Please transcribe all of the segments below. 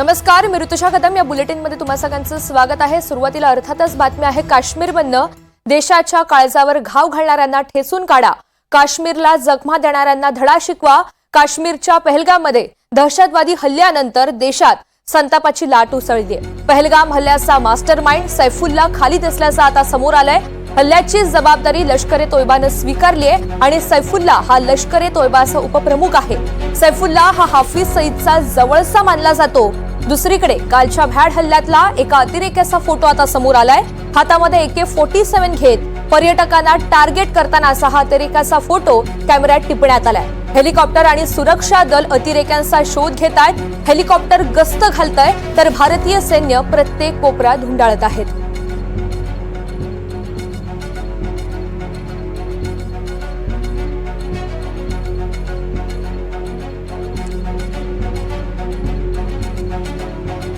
नमस्कार मी ऋतुषा कदम. या बुलेटिनमध्ये तुम्हा सगळ्यांचं स्वागत आहे. सुरुवातीला अर्थातच बातमी आहे काश्मीरमधनं देशाच्या काळजावर घाव घालणाऱ्यांना ठेसून काढा. काश्मीरला जखमा देणाऱ्यांना धडा शिकवा. काश्मीरच्या पहलगाममध्ये दहशतवादी हल्ल्यानंतर देशात संतापाची लाट उसळली पहलगाम हल्ल्याचा मास्टर माइंड सैफुल्ला खालीद असल्याचं आता समोर आलंय. हल्ल्याची जबाबदारी लष्कर ए तोयबानं स्वीकारली आहे आणि सैफुल्ला हा लष्कर ए तोयबाचा उपप्रमुख आहे. सैफुल्ला हा हाफिज सईदचा जवळचा मानला जातो. दुसरीकडे कालच्या भॅड हल्ल्यातला एका अतिरेक्याचा फोटो आता समोर आलाय. हातामध्ये एके फोर्टी सेव्हन घेत पर्यटकांना टार्गेट करताना असा हा अतिरेकाचा फोटो कॅमेऱ्यात टिपण्यात आलाय. हेलिकॉप्टर आणि सुरक्षा दल अतिरेक्यांचा शोध घेत आहेत हेलिकॉप्टर गस्त घालतंय तर भारतीय सैन्य प्रत्येक कोपऱ्यात धुंडाळत आहेत.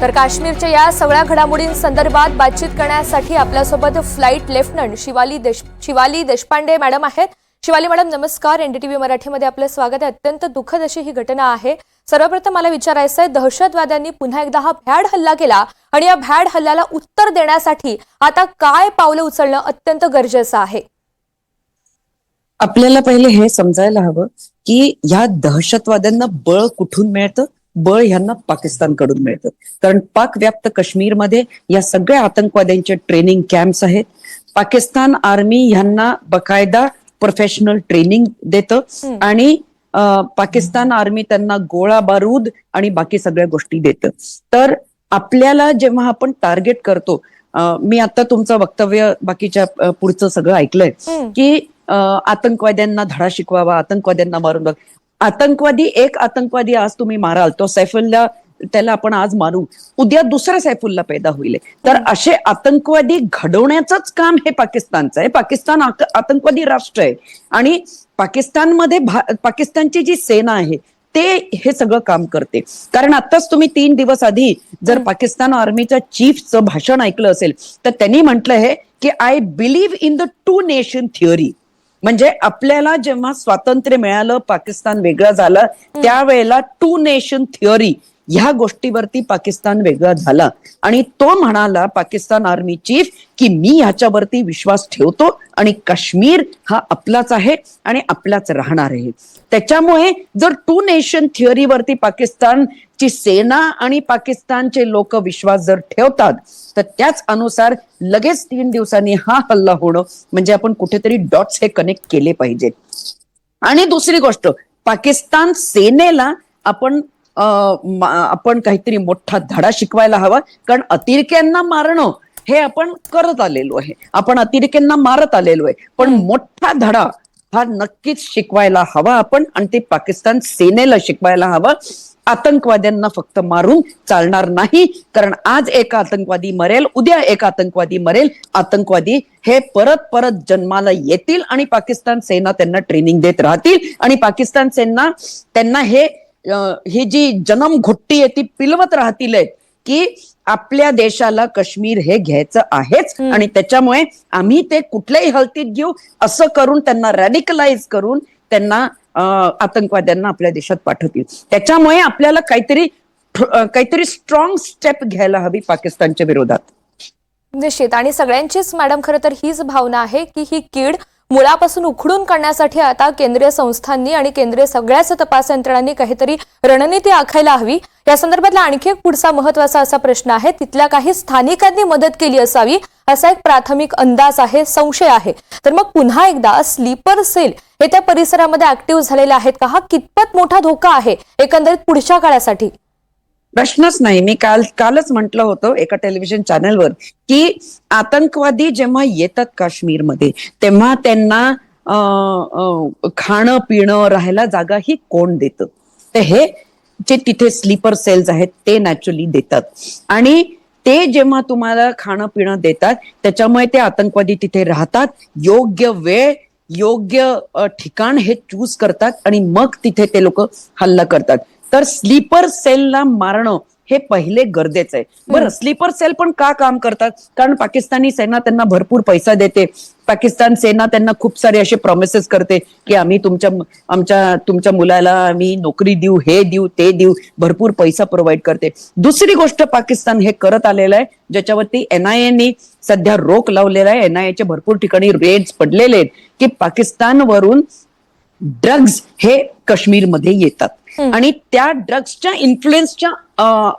तर काश्मीरच्या या सगळ्या घडामोडींसंदर्भात बातचीत करण्यासाठी आपल्यासोबत फ्लाईट लेफ्टनंट शिवाली देश शिवाली देशपांडे मॅडम आहेत. शिवाली मॅडम नमस्कार. एनडीटीव्ही मराठीमध्ये आपलं स्वागत आहे. अत्यंत दुःखद अशी ही घटना आहे. सर्वप्रथम मला विचारायचं आहे दहशतवाद्यांनी पुन्हा एकदा हा भ्याड हल्ला केला आणि या भ्याड हल्ल्याला उत्तर देण्यासाठी आता काय पावलं उचलणं अत्यंत गरजेचं आहे? आपल्याला पहिले हे समजायला हवं की या दहशतवाद्यांना बळ कुठून मिळतं? बळ ह्यांना पाकिस्तानकडून मिळतं. कारण पाक व्याप्त काश्मीरमध्ये या सगळ्या आतंकवाद्यांचे ट्रेनिंग कॅम्प्स आहेत. पाकिस्तान आर्मी ह्यांना बकायदा प्रोफेशनल ट्रेनिंग देतं. आणि पाकिस्तान आर्मी त्यांना गोळा बारूद आणि बाकी सगळ्या गोष्टी देतं. तर आपल्याला जेव्हा आपण टार्गेट करतो मी आता तुमचं वक्तव्य बाकीच्या पुढचं सगळं ऐकलंय. की आतंकवाद्यांना धडा शिकवावा आतंकवाद्यांना मारून बघ आतंकवादी एक आतंकवादी आज तुम्ही माराल तो सैफुल्ला त्याला आपण आज मारू. उद्या दुसरा सैफुल्ला पैदा होईल. तर असे आतंकवादी घडवण्याचंच काम हे पाकिस्तानचं आहे. पाकिस्तान आतंकवादी राष्ट्र आहे. आणि पाकिस्तानमध्ये पाकिस्तानची जी सेना आहे ते हे सगळं काम करते. कारण आताच तुम्ही तीन दिवस आधी जर पाकिस्तान आर्मीच्या चीफचं भाषण ऐकलं असेल तर त्यांनी म्हटलं आहे की I believe in the two nation theory म्हणजे आपल्याला जेव्हा स्वातंत्र्य मिळालं पाकिस्तान वेगळं झालं त्यावेळेला टू नेशन थिअरी ह्या गोष्टीवरती पाकिस्तान वेगळा झाला. आणि तो म्हणाला पाकिस्तान आर्मी चीफ की मी ह्याच्यावरती विश्वास ठेवतो आणि काश्मीर हा आपलाच आहे आणि आपलाच राहणार आहे. त्याच्यामुळे जर टू नेशन थिअरीवरती पाकिस्तानची सेना आणि पाकिस्तानचे लोक विश्वास जर ठेवतात तर त्याच अनुसार लगेच तीन दिवसांनी हा हल्ला होणं म्हणजे आपण कुठेतरी डॉट्स हे कनेक्ट केले पाहिजेत. आणि दुसरी गोष्ट पाकिस्तान सेनेला आपण आपण काहीतरी मोठा धडा शिकवायला हवा. कारण अतिरेक्यांना मारणं हे आपण करत आलेलो आहे. आपण अतिरेक्यांना मारत आलेलो आहे. पण मोठा धडा हा नक्कीच शिकवायला हवा आपण आणि ते पाकिस्तान सेनेला शिकवायला हवा. आतंकवाद्यांना फक्त मारून चालणार नाही. कारण आज एक आतंकवादी मरेल उद्या एक आतंकवादी मरेल. आतंकवादी हे परत परत जन्माला येतील आणि पाकिस्तान सेना त्यांना ट्रेनिंग देत राहतील. आणि पाकिस्तान सेना त्यांना हे ही जी जन्म घोट्टी आहे ती पिलवत राहतील की आपल्या देशाला काश्मीर हे घ्यायचं आहेच. आणि त्याच्यामुळे आम्ही ते कुठल्याही हलतीत घेऊ असं करून त्यांना रॅडिकलाइज करून त्यांना आतंकवाद्यांना आपल्या देशात पाठवतील. त्याच्यामुळे आपल्याला काहीतरी काहीतरी स्ट्रॉंग स्टेप घ्यायला हवी पाकिस्तानच्या विरोधात. निश्चित. आणि सगळ्यांचीच मॅडम खरं तर हीच भावना आहे की ही कीड मुळापासून उखडून काढण्यासाठी आता केंद्रीय संस्थांनी आणि केंद्रीय सगळ्याच तपास यंत्रणांनी काहीतरी रणनीती आखायला हवी. या संदर्भातला आणखी एक पुढचा महत्त्वाचा असा प्रश्न आहे तिथल्या काही स्थानिकांनी मदत केली असावी असा एक प्राथमिक अंदाज आहे संशय आहे. तर मग पुन्हा एकदा स्लीपर सेल हे त्या परिसरामध्ये ऍक्टिव्ह झालेले आहेत का? हा कितपत मोठा धोका आहे एकंदरीत पुढच्या काळासाठी? प्रश्नच नाही. मी काल कालच म्हटलं होतं एका टेलिव्हिजन चॅनलवर की आतंकवादी जेव्हा येतात काश्मीरमध्ये तेव्हा त्यांना खाणं पिणं राहायला जागा ही कोण देतं? तर हे जे तिथे स्लीपर सेल्स आहेत ते नॅचरली देतात. आणि ते जेव्हा तुम्हाला खाणं पिणं देतात त्याच्यामुळे ते आतंकवादी तिथे राहतात. योग्य वेळ योग्य ठिकाण हे चूज करतात आणि मग तिथे ते लोक हल्ला करतात. तर स्लीपर सेलला मारणं हे पहिले गरजेचं आहे. बरं स्लीपर सेल पण का काम करतात? कारण पाकिस्तानी सेना त्यांना भरपूर पैसा देते. पाकिस्तान सेना त्यांना खूप सारे असे प्रॉमिसेस करते की आम्ही तुमच्या आमच्या तुमच्या मुलाला आम्ही नोकरी देऊ हे देऊ ते देऊ भरपूर पैसा प्रोव्हाइड करते. दुसरी गोष्ट पाकिस्तान हे करत आलेलं आहे ज्याच्यावरती एनआयएनी सध्या रोख लावलेला आहे. एनआयएच्या भरपूर ठिकाणी रेड्स पडलेले आहेत की पाकिस्तानवरून ड्रग्ज हे काश्मीरमध्ये येतात. आणि त्या ड्रग्सच्या इन्फ्लुएन्सच्या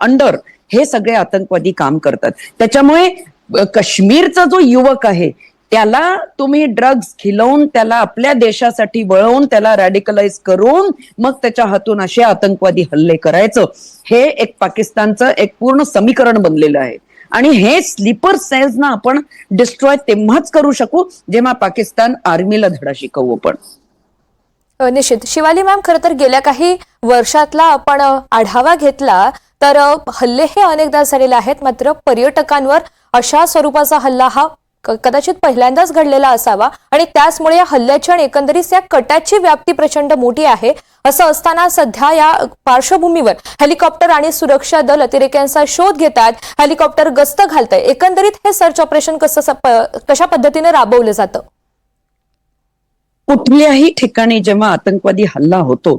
अंडर हे सगळे आतंकवादी काम करतात. त्याच्यामुळे काश्मीरचा जो युवक आहे त्याला तुम्ही ड्रग्ज खिलवून त्याला आपल्या देशासाठी वळवून त्याला रॅडिकलाइज करून मग त्याच्या हातून असे आतंकवादी हल्ले करायचं. हे एक पाकिस्तानचं एक पूर्ण समीकरण बनलेलं आहे. आणि हे स्लीपर सेल्स ना आपण डिस्ट्रॉय तेव्हाच करू शकू जेव्हा पाकिस्तान आर्मीला धडा शिकवू आपण. निश्चित. शिवाली मॅम खरं तर गेल्या काही वर्षातला आपण आढावा घेतला तर हल्ले हे अनेकदा झालेले आहेत मात्र पर्यटकांवर अशा स्वरूपाचा हल्ला हा कदाचित पहिल्यांदाच घडलेला असावा आणि त्याचमुळे या हल्ल्याची आणि एकंदरीत या कटाची व्याप्ती प्रचंड मोठी आहे असं असताना सध्या या पार्श्वभूमीवर हेलिकॉप्टर आणि सुरक्षा दल अतिरेक्यांचा शोध घेतात हेलिकॉप्टर गस्त घालतंय. एकंदरीत हे सर्च ऑपरेशन कसं स- प- कशा पद्धतीने राबवलं जातं? कुठल्याही ठिकाणी जेव्हा आतंकवादी हल्ला होतो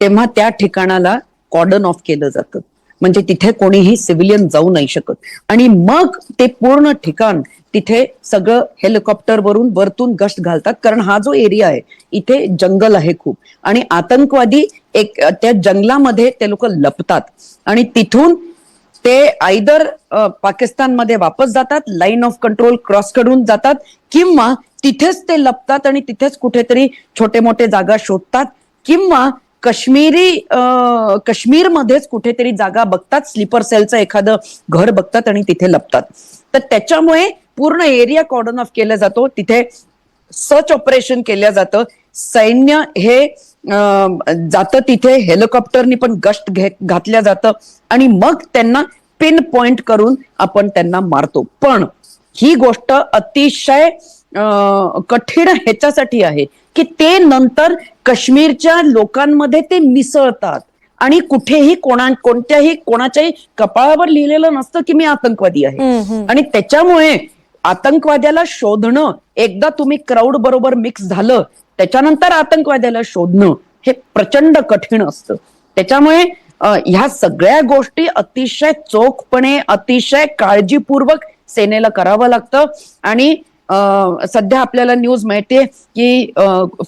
तेव्हा त्या ठिकाणाला कॉर्डन ऑफ केलं जातं. म्हणजे तिथे कोणीही सिव्हिलियन जाऊ नाही शकत. आणि मग ते पूर्ण ठिकाण तिथे सगळं हेलिकॉप्टर वरून वरतून गश्त घालतात कारण हा जो एरिया आहे इथे जंगल आहे खूप. आणि आतंकवादी एक त्या जंगलामध्ये ते लोक लपतात. आणि तिथून ते आयदर पाकिस्तानमध्ये वापस जातात लाईन ऑफ कंट्रोल क्रॉस करून जातात किंवा तिथेच ते लपतात आणि तिथेच कुठेतरी छोटे मोठे जागा शोधतात किंवा काश्मीरी काश्मीरमध्येच कुठेतरी जागा बघतात स्लीपर सेलचं एखादं घर बघतात आणि तिथे लपतात. तर त्याच्यामुळे पूर्ण एरिया कॉर्डन ऑफ केला जातो तिथे सर्च ऑपरेशन केलं जातं सैन्य हे जातं तिथे हेलिकॉप्टरनी पण गश्त घे घातल्या जातं. आणि मग त्यांना पिन पॉइंट करून आपण त्यांना मारतो. पण ही गोष्ट अतिशय कठीण ह्याच्यासाठी आहे की ते नंतर काश्मीरच्या लोकांमध्ये ते मिसळतात. आणि कुठेही कोणा कोणत्याही कोणाच्याही कपाळावर लिहिलेलं नसतं की मी आतंकवादी आहे. आणि त्याच्यामुळे आतंकवाद्याला शोधणं एकदा तुम्ही क्राऊड बरोबर मिक्स झालं त्याच्यानंतर आतंकवाद्याला शोधणं हे प्रचंड कठीण असतं. त्याच्यामुळे ह्या सगळ्या गोष्टी अतिशय चोखपणे अतिशय काळजीपूर्वक सेनेला करावं लागतं. आणि सध्या आपल्याला न्यूज मिळते की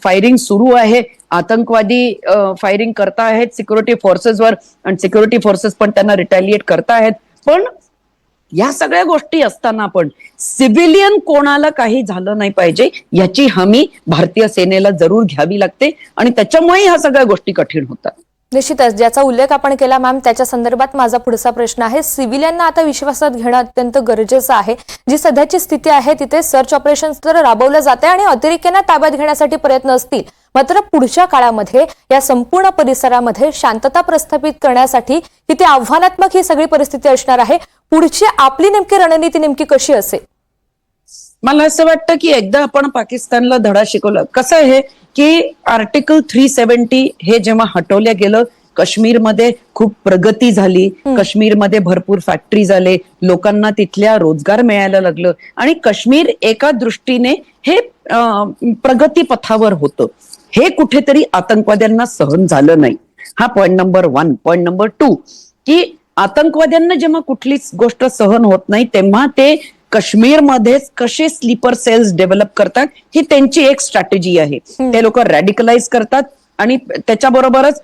फायरिंग सुरू आहे. आतंकवादी फायरिंग करतायत सिक्युरिटी फोर्सेसवर आणि सिक्युरिटी फोर्सेस पण त्यांना रिटॅलिएट करतायत पण या सगळ्या गोष्टी असताना पण सिव्हिलियन कोणाला काही झालं नाही पाहिजे याची हमी भारतीय सेनेला जरूर घ्यावी लागते आणि त्याच्यामुळे ह्या सगळ्या गोष्टी कठीण होतात. निश्चितच ज्याचा उल्लेख आपण केला मॅम त्याच्या संदर्भात माझा पुढचा प्रश्न आहे. सिव्हिलियनना आता विश्वासात घेणं अत्यंत गरजेचं आहे. जी सध्याची स्थिती आहे तिथे सर्च ऑपरेशन तर राबवलं जाते आणि अतिरेक्यांना ताब्यात घेण्यासाठी प्रयत्न असतील. मात्र पुढच्या काळामध्ये या संपूर्ण परिसरामध्ये शांतता प्रस्थापित करण्यासाठी किती आव्हानात्मक ही सगळी परिस्थिती असणार आहे पुढची आपली नेमकी रणनीती नेमकी कशी असेल? मला असं वाटतं की एकदा आपण पाकिस्तानला धडा शिकवला. कसं आहे की आर्टिकल थ्री सेव्हन्टी हे जेव्हा हटवलं गेलं काश्मीरमध्ये खूप प्रगती झाली. काश्मीरमध्ये भरपूर फॅक्टरी झाले लोकांना तिथल्या रोजगार मिळायला लागलं. आणि काश्मीर एका दृष्टीने हे प्रगती पथावर होतं. हे कुठेतरी आतंकवाद्यांना सहन झालं नाही. हा point number one point number two की आतंकवाद्यांना जेव्हा कुठलीच गोष्ट सहन होत नाही तेव्हा ते काश्मीरमध्येच कसे स्लीपर सेल्स डेव्हलप करतात ही त्यांची एक स्ट्रॅटेजी आहे. ते लोक रॅडिकलाइज करतात आणि त्याच्याबरोबरच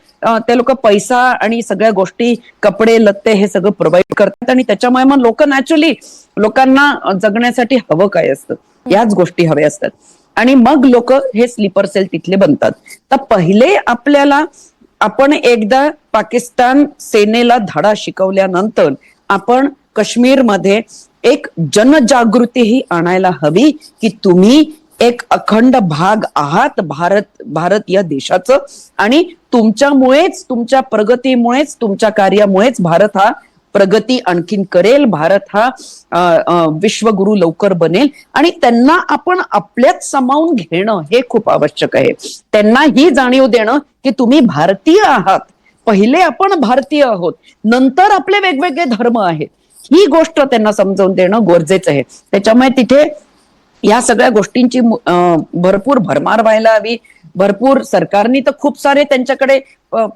ते लोक पैसा आणि सगळ्या गोष्टी कपडे लत्ते हे सगळं प्रोव्हाइड करतात आणि त्याच्यामुळे मग लोक नॅचरली लोकांना जगण्यासाठी हवं काय असतं? याच गोष्टी हव्या असतात. आणि मग लोक हे स्लीपर सेल तिथले बनतात. तर पहिले आपल्याला आपण एकदा पाकिस्तान सेनेला धडा शिकवल्यानंतर आपण काश्मीरमध्ये एक जनजागृतीही आणायला हवी की तुम्ही एक अखंड भाग आहात भारत भारत या देशाचं. आणि तुमच्यामुळेच तुमच्या प्रगतीमुळेच तुमच्या कार्यामुळेच भारत हा प्रगती आणखीन करेल. भारत हा विश्वगुरु लवकर बनेल. आणि त्यांना आपण आपल्यात सामावून घेणं हे खूप आवश्यक आहे. त्यांना ही जाणीव देणं की तुम्ही भारतीय आहात. पहिले आपण भारतीय आहोत. नंतर आपले वेगवेगळे धर्म आहेत. ही गोष्ट त्यांना समजावून देणं गरजेचं आहे. त्याच्यामुळे तिथे या सगळ्या गोष्टींची अं, भरपूर भरमार व्हायला हवी. भरपूर सरकारनी तर खूप सारे त्यांच्याकडे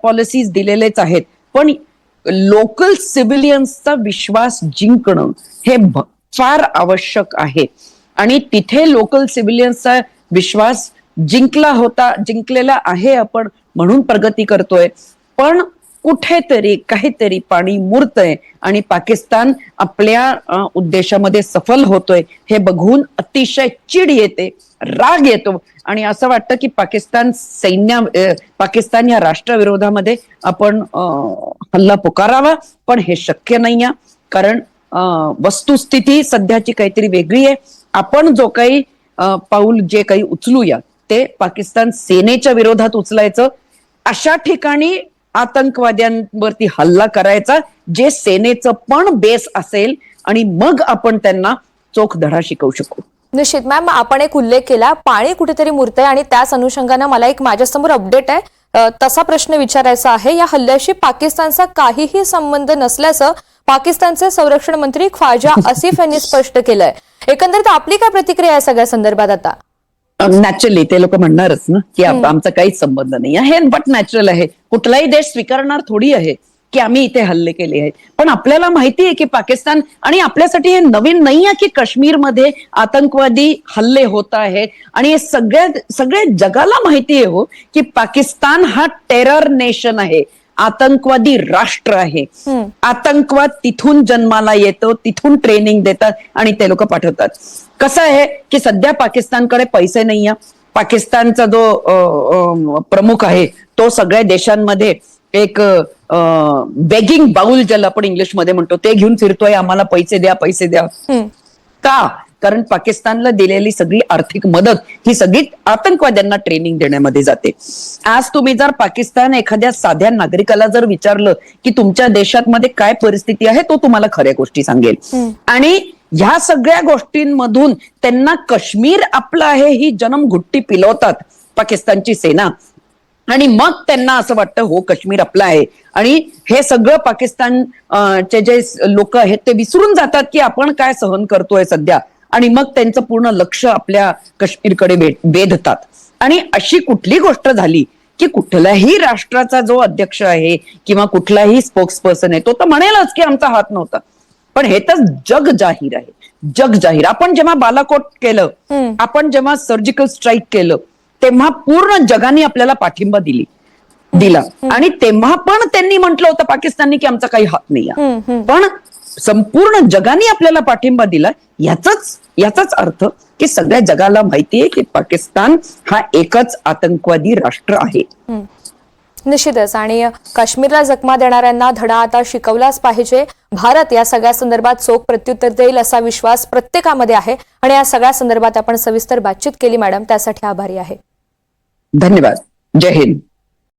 पॉलिसीज दिलेलेच आहेत. पण लोकल सिव्हिलियन्सचा विश्वास जिंकणं हे भ- फार आवश्यक आहे. आणि तिथे लोकल सिव्हिलियन्सचा विश्वास जिंकला होता जिंकलेला आहे आपण म्हणून प्रगती करतोय. पण कुठेतरी काहीतरी पाणी मुरतंय आणि पाकिस्तान आपल्या उद्देशामध्ये सफल होतोय हे बघून अतिशय चिड येते राग येतो. आणि असं वाटतं की पाकिस्तान सैन्या पाकिस्तान या राष्ट्रविरोधामध्ये आपण हल्ला पुकारावा पण हे शक्य नाही कारण वस्तुस्थिती सध्याची काहीतरी वेगळी आहे. आपण जो काही पाऊल जे काही उचलूया ते पाकिस्तान सेनेच्या विरोधात उचलायचं. अशा ठिकाणी आतंकवाद्यांवरती हल्ला करायचा जे सेनेचं पण बेस असेल आणि मग आपण त्यांना चोख धडा शिकवू शकू. निश्चित मॅम आपण एक उल्लेख केला पाणी कुठेतरी मुरतंय आणि त्याच अनुषंगानं मला एक माझ्यासमोर अपडेट आहे. तसा प्रश्न विचारायचा आहे या हल्ल्याशी पाकिस्तानचा काहीही संबंध नसल्याचं पाकिस्तानचे संरक्षण मंत्री ख्वाजा आसिफ यांनी स्पष्ट केलंय. एकंदरीत आपली काय प्रतिक्रिया आहे या सगळ्या संदर्भात आता? नॅचरली ते लोक म्हणणारच ना की आमचा काहीच संबंध नाही आहे बट नॅचरल आहे. कुठलाही देश स्वीकारणार थोडी आहे की आम्ही इथे हल्ले केले आहेत. पण आपल्याला माहिती आहे की पाकिस्तान आणि आपल्यासाठी हे नवीन नाही आहे की काश्मीरमध्ये आतंकवादी हल्ले होत आहेत. आणि हे सगळ्या सगळ्या जगाला माहिती आहे हो की पाकिस्तान हा टेरर नेशन आहे. आतंकवादी राष्ट्र आहे. आतंकवाद तिथून जन्माला येतो तिथून ट्रेनिंग देतात आणि ते लोक पाठवतात. कसं आहे की सध्या पाकिस्तानकडे पैसे नाही आहे पाकिस्तानचा जो प्रमुख आहे तो सगळ्या देशांमध्ये एक बेगिंग बाउल ज्याला आपण इंग्लिशमध्ये म्हणतो ते घेऊन फिरतोय आम्हाला पैसे द्या पैसे द्या. का कारण पाकिस्तानला दिलेली सगळी आर्थिक मदत ही सगळी आतंकवाद्यांना ट्रेनिंग देण्यामध्ये जाते आज तुम्ही जर पाकिस्तान एखाद्या साध्या नागरिकाला जर विचारलं की तुमच्या देशात मध्ये काय परिस्थिती आहे तो तुम्हाला खऱ्या गोष्टी सांगेल. आणि ह्या सगळ्या गोष्टींमधून त्यांना काश्मीर आपलं आहे ही जन्मघुट्टी पिलवतात पाकिस्तानची सेना. आणि मग त्यांना असं वाटतं हो काश्मीर आपलं आहे. आणि हे सगळं पाकिस्तान चे जे लोक आहेत ते विसरून जातात की आपण काय सहन करतोय सध्या. आणि मग त्यांचं पूर्ण लक्ष आपल्या काश्मीरकडे वेधतात आणि अशी कुठली गोष्ट झाली की कुठल्याही राष्ट्राचा जो अध्यक्ष आहे किंवा कुठलाही स्पोक्स पर्सन आहे तो तर म्हणेलच की आमचा हात नव्हता. पण हे तर जग जाहीर आहे. जग जाहीर. आपण जेव्हा बालाकोट केलं. आपण जेव्हा सर्जिकल स्ट्राईक केलं तेव्हा पूर्ण जगाने आपल्याला पाठिंबा दिली. दिला. आणि तेव्हा पण त्यांनी म्हटलं होतं पाकिस्ताननी की आमचा काही हात नाही. पण संपूर्ण जगाने आपल्याला पाठिंबा दिला याचाच याचाच अर्थ की सगळ्या जगाला माहिती आहे की पाकिस्तान हा एकच आतंकवादी राष्ट्र आहे. निश्चितच. आणि काश्मीरला जखमा देणाऱ्यांना धडा आता शिकवलाच पाहिजे. भारत या सगळ्या संदर्भात चोख प्रत्युत्तर देईल असा विश्वास प्रत्येकामध्ये आहे. आणि या सगळ्या संदर्भात आपण सविस्तर बातचीत केली मॅडम. त्यासाठी आभारी आहे. धन्यवाद. जय हिंद.